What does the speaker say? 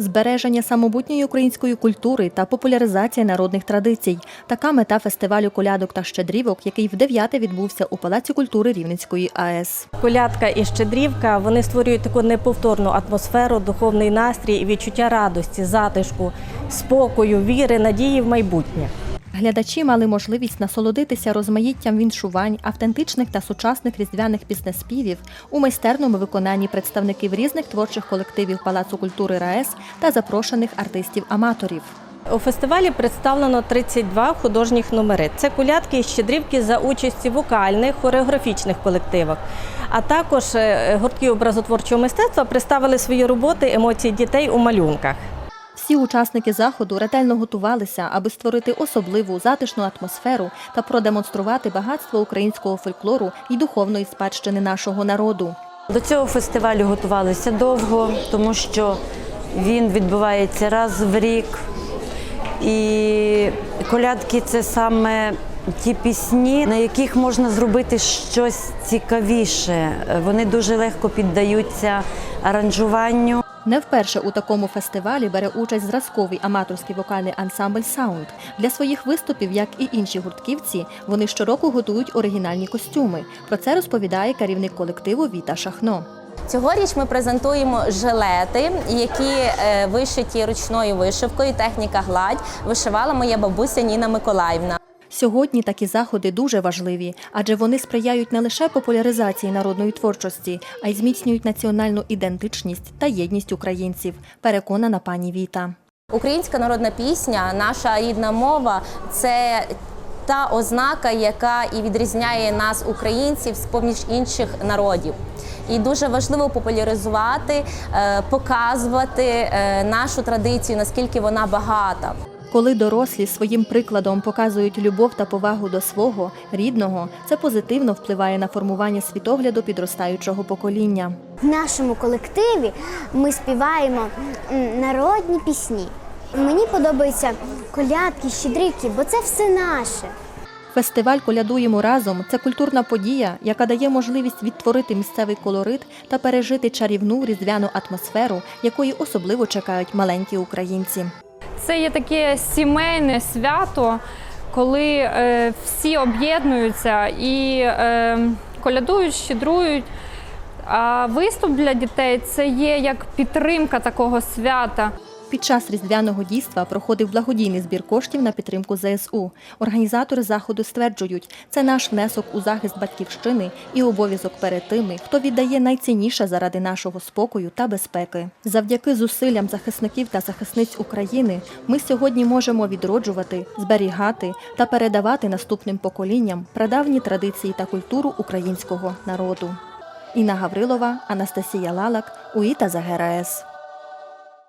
Збереження самобутньої української культури та популяризація народних традицій. Така мета фестивалю колядок та щедрівок, який в дев'яте відбувся у Палаці культури Рівненської АЕС. Колядка і щедрівка вони створюють таку неповторну атмосферу, духовний настрій відчуття радості, затишку, спокою, віри, надії в майбутнє. Глядачі мали можливість насолодитися розмаїттям віншувань, автентичних та сучасних різдвяних піснеспівів у майстерному виконанні представників різних творчих колективів Палацу культури РаЕС та запрошених артистів-аматорів. У фестивалі представлено 32 художніх номери. Це колядки і щедрівки за участі вокальних, хореографічних колективах. А також е, гуртки образотворчого мистецтва представили свої роботи емоції дітей у малюнках. Всі учасники заходу ретельно готувалися, аби створити особливу затишну атмосферу та продемонструвати багатство українського фольклору і духовної спадщини нашого народу. До цього фестивалю готувалися довго, тому що він відбувається раз в рік. І колядки це саме ті пісні, на яких можна зробити щось цікавіше. Вони дуже легко піддаються аранжуванню. Не вперше у такому фестивалі бере участь зразковий аматорський вокальний ансамбль Саунд. Для своїх виступів, як і інші гуртківці, вони щороку готують оригінальні костюми. Про це розповідає керівник колективу Віта Шахно. Цьогоріч ми презентуємо жилети, які е, вишиті ручною вишивкою. Техніка гладь вишивала моя бабуся Ніна Миколаївна. Сьогодні такі заходи дуже важливі, адже вони сприяють не лише популяризації народної творчості, а й зміцнюють національну ідентичність та єдність українців. Переконана пані Віта. Українська народна пісня, наша рідна мова це та ознака, яка і відрізняє нас, українців, з поміж інших народів. І дуже важливо популяризувати, е, показувати е, нашу традицію, наскільки вона багата. Коли дорослі своїм прикладом показують любов та повагу до свого рідного, це позитивно впливає на формування світогляду підростаючого покоління. В нашому колективі ми співаємо народні пісні. Мені подобаються колядки, щедрівки, бо це все наше. Фестиваль Колядуємо разом це культурна подія, яка дає можливість відтворити місцевий колорит та пережити чарівну різдвяну атмосферу, якої особливо чекають маленькі українці. Це є таке сімейне свято, коли е, всі об'єднуються і е, колядують, щедрують. А виступ для дітей це є як підтримка такого свята. Під час різдвяного дійства проходив благодійний збір коштів на підтримку ЗСУ. Організатори заходу стверджують, це наш внесок у захист батьківщини і обов'язок перед тими, хто віддає найцінніше заради нашого спокою та безпеки. Завдяки зусиллям захисників та захисниць України ми сьогодні можемо відроджувати, зберігати та передавати наступним поколінням прадавні традиції та культуру українського народу. Інна Гаврилова, Анастасія Лалак, УІТА ЗГРАЕС.